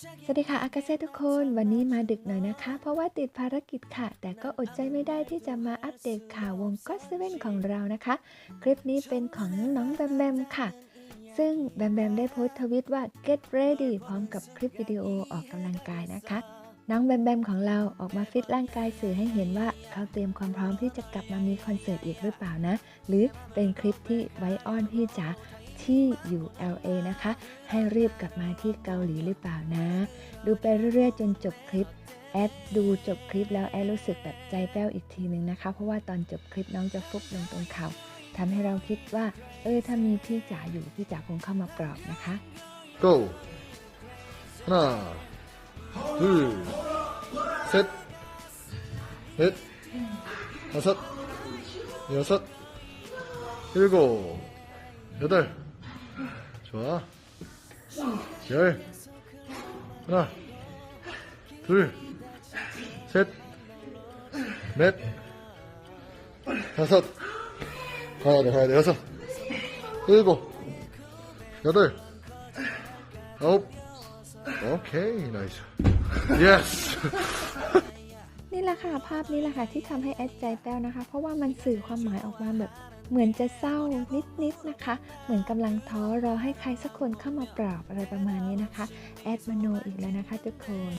สวัสดีค่ะอากาเซ่ทุกคนวันนี้มาดึกหน่อยนะคะ เพราะว่าติดภารกิจค่ะ แต่ก็อดใจไม่ได้ที่จะมาอัปเดตข่าววงก็เซเว่นของเรานะคะ คลิปนี้เป็นของน้องแบมแบมค่ะ ซึ่งแบมแบมได้โพสต์ทวิตว่า get ready พร้อมกับคลิปวิดีโอออกกำลังกายนะคะ น้องแบมแบมของเราออกมาฟิตร่างกายสื่อให้เห็นว่าเขาเตรียมความพร้อมที่จะกลับมามีคอนเสิร์ตอีกหรือเปล่านะ หรือเป็นคลิปที่ไว้อ้อนพี่จ๋า ที่อยู่ LA นะคะ ให้รีบกลับมาที่เกาหลีหรือเปล่านะ ดูไปเรื่อยๆ จนจบคลิป แอดดูจบคลิปแล้วแอดรู้สึกแบบใจแป้วอีกทีหนึ่งนะคะ เพราะว่าตอนจบคลิปน้องจะฟุบลงตรงเข่าทำให้เราคิดว่า เออถ้ามีพี่จ๋าอยู่พี่จ๋าคงเข้ามาปลอบนะคะ 고! 하나, 둘, 셋, 넷, 다섯, 여섯, 일곱, 여덟. 좋아. 열. 하나, 둘, 셋, 넷, 다섯. 가야 돼, 가야 돼. 여섯, 일곱, 여덟, 아홉. 오케이, 나이스. 예스. นี่แหละค่ะภาพนี้แหละค่ะที่ทำให้แอดใจแป้วนะคะ เพราะว่ามันสื่อความหมายออกมาแบบ เหมือนจะเศร้านิดๆนะคะ เหมือนกำลังท้อรอให้ใครสักคนเข้ามาปลอบอะไรประมาณนี้นะคะ แอดมโนอีกแล้วนะคะทุกคน